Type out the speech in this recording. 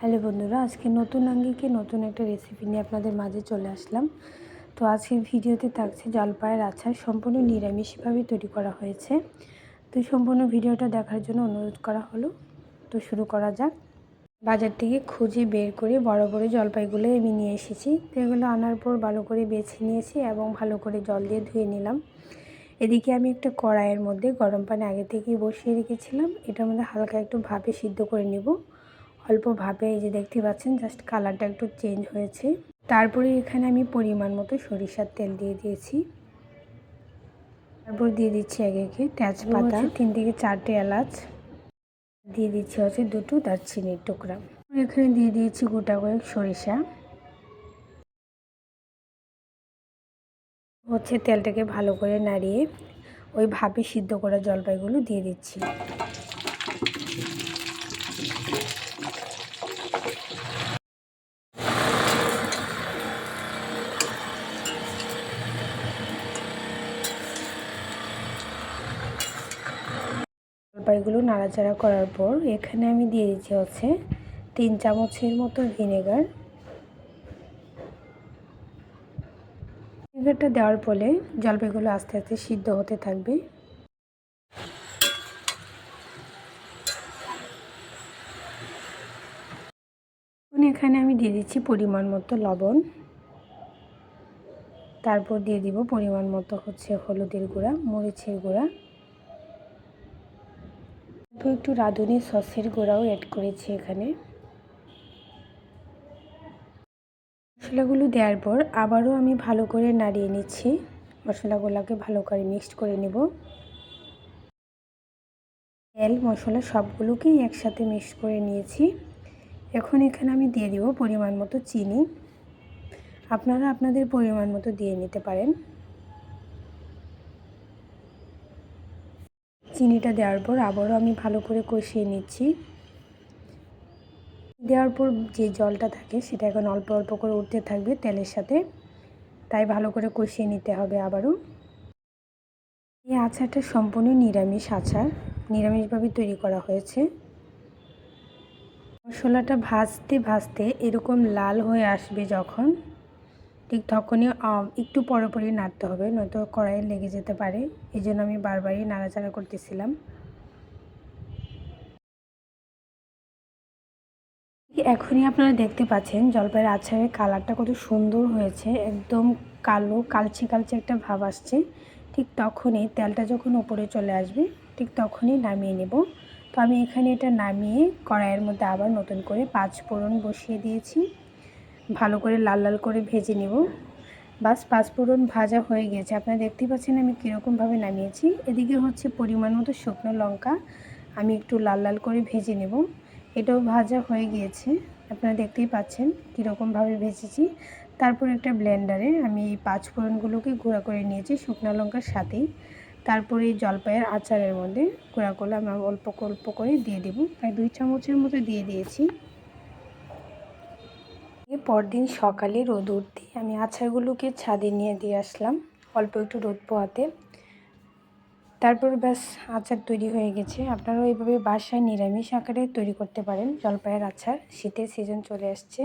Hello বন্ধুরা, আজকে নতুন আঙ্গিকে নতুন একটা রেসিপি নিয়ে আপনাদের মাঝে চলে আসলাম। তো আজকের ভিডিওতে থাকছে জলপাইয়ের আচার সম্পূর্ণ নিরামিষভাবে তৈরি করা হয়েছে। তো সম্পূর্ণ ভিডিওটা দেখার জন্য অনুরোধ করা হলো। তো শুরু করা যাক। বাজার থেকে খুঁজে বের করে বড় বড় জলপাইগুলো আমি নিয়ে এসেছি। তো এগুলো আনার পর ভালো করে বেছে নিয়েছি এবং ভালো করে জল দিয়ে ধুয়ে নিলাম। এদিকে আমি একটা কড়াইয়ের মধ্যে গরম পানি আগে থেকেই বসিয়ে রেখেছিলাম। এটার মধ্যে হালকা একটু ভাপে সিদ্ধ করে নেব। অল্প ভাবে এই যে দেখতে পাচ্ছেন জাস্ট কালারটা একটু চেঞ্জ হয়েছে। তারপরে এখানে আমি পরিমাণ মতো সরিষার তেল দিয়ে দিয়েছি। তারপর দিয়ে দিচ্ছি আগে একে তেজপাতা। তিন থেকে চারটে এলাচ। দিয়ে দিচ্ছি হচ্ছে দুটো দারচিনির টুকরা। এখানে দিয়ে দিয়েছি গোটা কয়েক সরিষা। হচ্ছে তেলটাকে ভালো করে নাড়িয়ে ওই ভাবে সিদ্ধ করা জলপাইগুলো দিয়ে দিচ্ছি। জলপাইগুলো নাড়াচাড়া করার পর এখানে আমি দিয়ে দিচ্ছি হচ্ছে তিন চামচের মতো ভিনেগার। ভিনেগারটা দেওয়ার ফলে জলপাইগুলো আস্তে আস্তে সিদ্ধ হতে থাকবে। এখানে আমি দিয়ে দিচ্ছি পরিমাণ মতো লবণ। তারপর দিয়ে দিব পরিমাণ মতো হচ্ছে হলুদের গুঁড়া, মরিচের গুঁড়া। একটু রাঁধুনি সসের গোড়াও অ্যাড করেছি এখানে। মশলাগুলো দেওয়ার পর আবারও আমি ভালো করে নাড়িয়ে নিচ্ছি। মশলাগুলোকে ভালো করে মিক্সড করে নেব। তেল, মশলা সবগুলোকেই একসাথে মিক্স করে নিয়েছি। এখন এখানে আমি দিয়ে দিব পরিমাণ মতো চিনি। আপনারা আপনাদের পরিমাণ মতো দিয়ে নিতে পারেন। চিনিটা দেওয়ার পর আবারও আমি ভালো করে কষিয়ে নিচ্ছি। দেওয়ার পর যে জলটা থাকে সেটা এখন অল্প অল্প করে উঠতে থাকবে তেলের সাথে। তাই ভালো করে কষিয়ে নিতে হবে আবারও। এই আচারটা সম্পূর্ণ নিরামিষ আচার, নিরামিষভাবে তৈরি করা হয়েছে। মশলাটা ভাজতে ভাজতে এরকম লাল হয়ে আসবে যখন ঠিক তখনই একটু পরে পরে নাড়তে হবে, নয়তো কড়াইয়ে লেগে যেতে পারে। এই জন্য আমি বারবারই নাড়াচাড়া করতেছিলাম। এখনই আপনারা দেখতে পাচ্ছেন, জলপাইয়ের আচারের কালারটা কত সুন্দর হয়েছে, একদম কালো, কালচে কালচে একটা ভাব আসছে। ঠিক তখনই তেলটা যখন উপরে চলে আসবে, ঠিক তখনই নামিয়ে নেব। তো আমি এখানে এটা নামিয়ে কড়াইয়ের মধ্যে আবার নতুন করে পাঁচ ফোড়ন বসিয়ে দিয়েছি। ভালো করে লাল লাল করে ভেজে নেব। বাস পাঁচফোড়ন ভাজা হয়ে গেছে। আপনারা দেখতেই পাচ্ছেন আমি কীরকমভাবে নামিয়েছি। এদিকে হচ্ছে পরিমাণ মতো শুকনো লঙ্কা আমি একটু লাল লাল করে ভেজে নেব। এটাও ভাজা হয়ে গিয়েছে। আপনারা দেখতেই পাচ্ছেন কীরকমভাবে ভেজেছি। তারপর একটা ব্লেন্ডারে আমি এই পাঁচ ফোড়নগুলোকে গুঁড়া করে নিয়েছি শুকনো লঙ্কার সাথেই। তারপরে এই জলপাইয়ের আচারের মধ্যে গুঁড়া করলে আমরা অল্প অল্প করে দিয়ে দেবো। প্রায় দুই চামচের মতো দিয়ে দিয়েছি। পরদিন সকালে রোদ উঠতে আমি আছাগুলোকে ছাদে নিয়ে দিয়ে আসলাম, অল্প একটু রোদ পোহাতে। তারপর ব্যাস আচার তৈরি হয়ে গেছে। আপনারাও এইভাবে বাসায় নিরামিষ আকারে তৈরি করতে পারেন। জলপাইয়ের আচার, শীতের সিজন চলে আসছে।